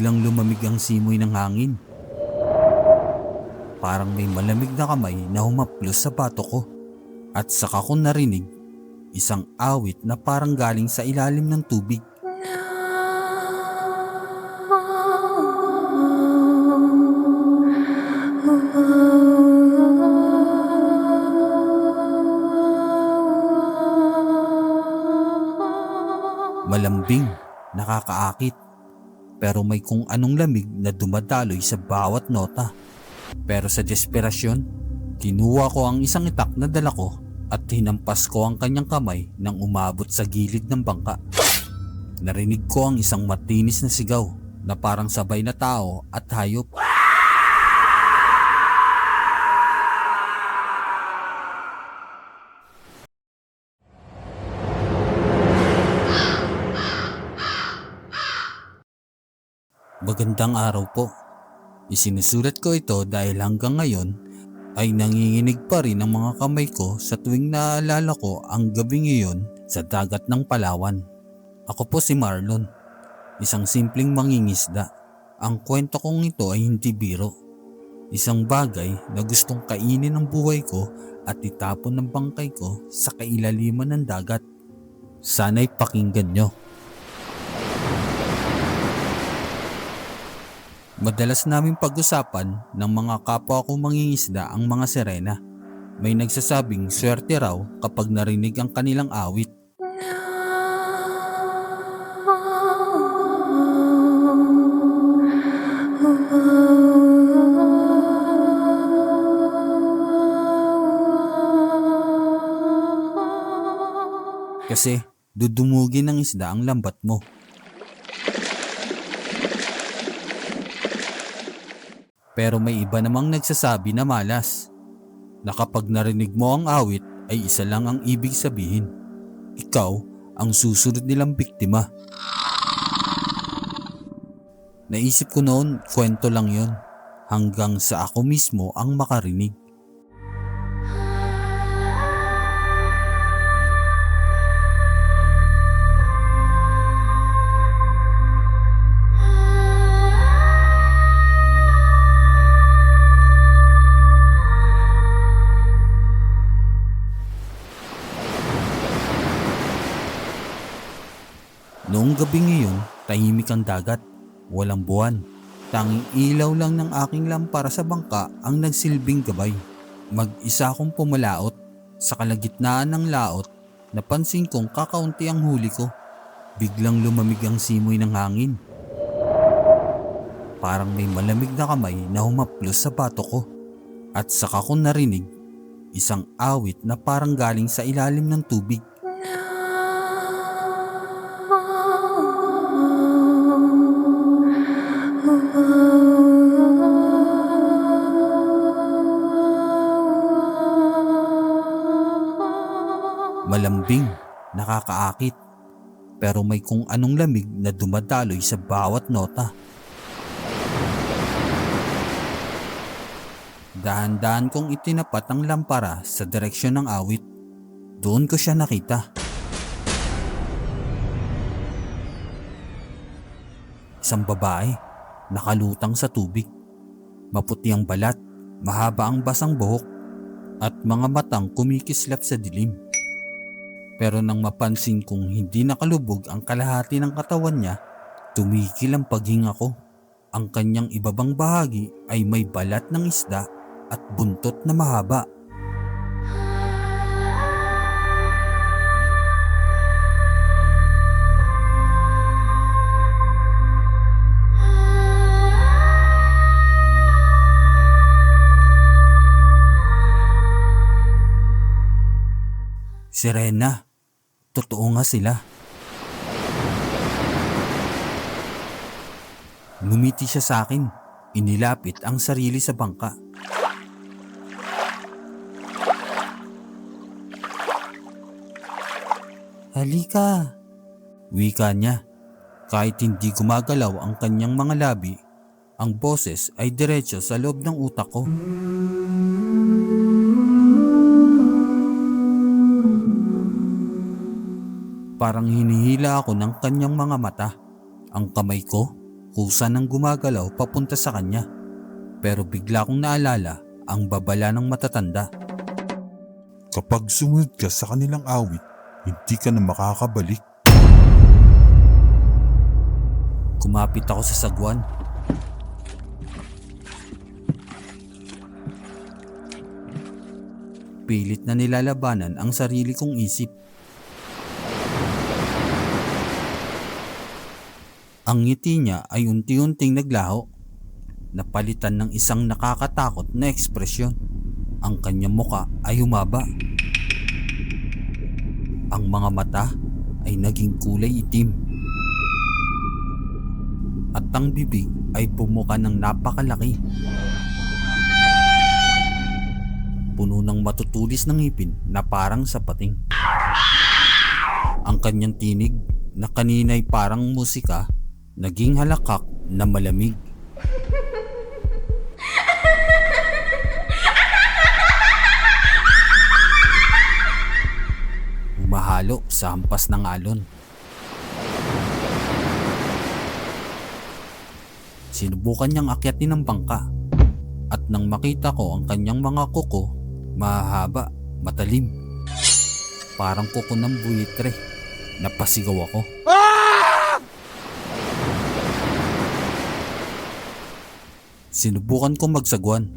Biglang lumamig ang simoy ng hangin. Parang may malamig na kamay na humaplos sa bato ko. At saka ko narinig isang awit na parang galing sa ilalim ng tubig. Malambing, nakakaakit. Pero may kung anong lamig na dumadaloy sa bawat nota. Pero sa desperasyon, kinuha ko ang isang itak na dala ko at hinampas ko ang kanyang kamay nang umabot sa gilid ng bangka. Narinig ko ang isang matinis na sigaw na parang sabay na tao at hayop. Magandang araw po. Isinusulat ko ito dahil hanggang ngayon ay nanginginig pa rin ang mga kamay ko sa tuwing naalala ko ang gabing iyon sa dagat ng Palawan. Ako po si Marlon, isang simpleng mangingisda. Ang kwento kong ito ay hindi biro. Isang bagay na gustong kainin ng buhay ko at itapon ng bangkay ko sa kailaliman ng dagat. Sana'y pakinggan nyo. Madalas naming pag-usapan ng mga kapwa ko mangingisda ang mga sirena. May nagsasabing swerte raw kapag narinig ang kanilang awit. Kasi dudumugin ng isda ang lambat mo. Pero may iba namang nagsasabi na malas. Na narinig mo ang awit ay isa lang ang ibig sabihin. Ikaw ang susunod nilang biktima. Naisip ko noon, kwento lang yon hanggang sa ako mismo ang makarinig. Tahimik ang dagat. Walang buwan. Tanging ilaw lang ng aking lampara sa bangka ang nagsilbing gabay. Mag-isa akong pumalaot. Sa kalagitnaan ng laot, napansin kong kakaunti ang huli ko. Biglang lumamig ang simoy ng hangin. Parang may malamig na kamay na humaplos sa bato ko. At saka ko narinig isang awit na parang galing sa ilalim ng tubig. Malambing, nakakaakit, pero may kung anong lamig na dumadaloy sa bawat nota. Dahan-dahan kong itinapat ang lampara sa direksyon ng awit. Doon ko siya nakita. Isang babae, nakalutang sa tubig. Maputi ang balat, mahaba ang basang buhok, at mga matang kumikislap sa dilim. Pero nang mapansin kong hindi nakalubog ang kalahati ng katawan niya, tumigil ang paghinga ko. Ang kanyang ibabang bahagi ay may balat ng isda at buntot na mahaba. Sirena, totoo nga sila. Ngumiti siya sa akin. Inilapit ang sarili sa bangka. Halika. Wika niya. Kahit hindi gumagalaw ang kanyang mga labi, ang boses ay diretso sa loob ng utak ko. Parang hinihila ako ng kanyang mga mata. Ang kamay ko, kusa ng gumagalaw papunta sa kanya. Pero bigla kong naalala ang babala ng matatanda. Kapag sumunod ka sa kanilang awit, hindi ka na makakabalik. Kumapit ako sa sagwan. Pilit na nilalabanan ang sarili kong isip. Ang ngiti niya ay unti-unting naglaho. Napalitan ng isang nakakatakot na ekspresyon. Ang kanyang muka ay humaba. Ang mga mata ay naging kulay itim at ang bibig ay bumuka ng napakalaki. Puno ng matutulis ng ngipin na parang sapating. Ang kanyang tinig na kanina'y parang musika naging halakak na malamig. Umahalo sa hampas ng alon. Sinubukan niyang akyatin ng bangka at nang makita ko ang kanyang mga kuko, mahaba, matalim. Parang kuko ng buitre. Napasigaw ako. Sinubukan kong magsagwan.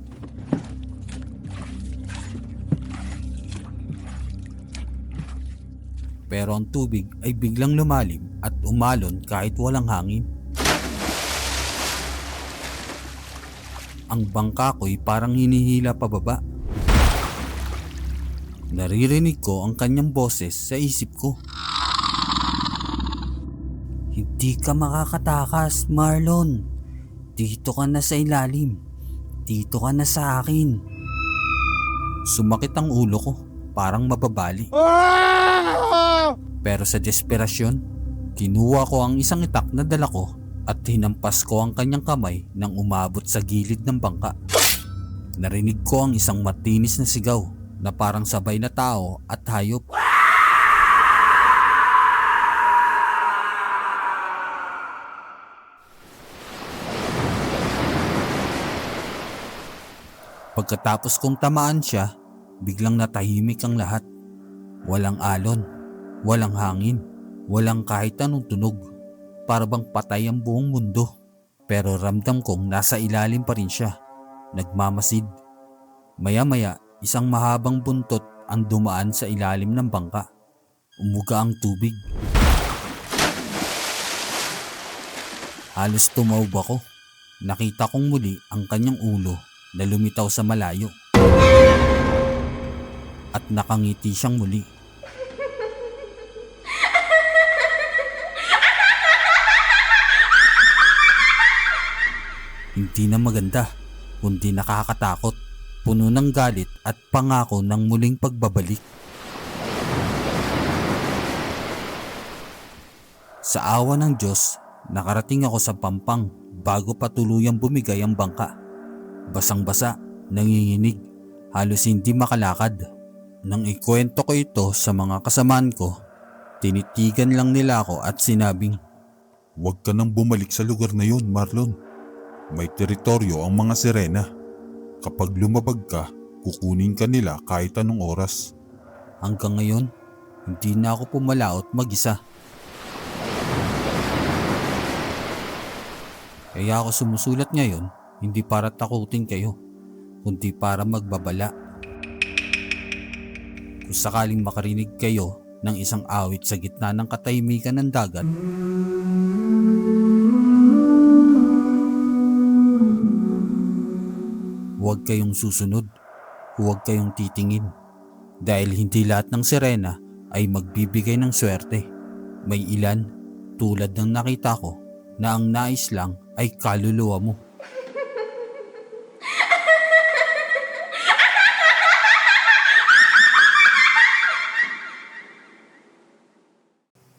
Pero ang tubig ay biglang lumalim at umalon kahit walang hangin. ang bangka ko'y parang hinihila pababa. Naririnig ko ang kanyang boses sa isip ko. Hindi ka makakatakas, Marlon. Dito ka na sa ilalim. Dito ka na sa akin. Sumakit ang ulo ko, parang mababali. Pero sa desperasyon, kinuha ko ang isang itak na dala ko at hinampas ko ang kanyang kamay nang umabot sa gilid ng bangka. Narinig ko ang isang matinis na sigaw na parang sabay na tao at hayop. Pagkatapos kong tamaan siya, biglang natahimik ang lahat. Walang alon, walang hangin, walang kahit anong tunog para bang patay ang buong mundo. Pero ramdam kong nasa ilalim pa rin siya. Nagmamasid. Maya-maya, isang mahabang buntot ang dumaan sa ilalim ng bangka. Umuga ang tubig. Halos tumaob ako. Nakita kong muli ang kanyang ulo na lumitaw sa malayo. At nakangiti siyang muli. Hindi na maganda, kundi nakakatakot, puno ng galit at pangako ng muling pagbabalik. Sa awa ng Diyos, nakarating ako sa pampang bago pa tuluyang bumigay ang bangka. Basang-basa, nanginginig, halos hindi makalakad. Nang ikwento ko ito sa mga kasamaan ko, tinitigan lang nila ako at sinabing, Huwag ka nang bumalik sa lugar na yun, Marlon. May teritoryo ang mga sirena. Kapag lumabag ka, kukunin ka nila kahit anong oras. Hanggang ngayon, hindi na ako pumalaot mag-isa. Kaya ako sumusulat ngayon, hindi para takutin kayo, kundi para magbabala. Kung sakaling makarinig kayo ng isang awit sa gitna ng katahimikan ng dagat, huwag kayong susunod, huwag kayong titingin. Dahil hindi lahat ng sirena ay magbibigay ng swerte. May ilan, tulad ng nakita ko, na ang nais lang ay kaluluwa mo.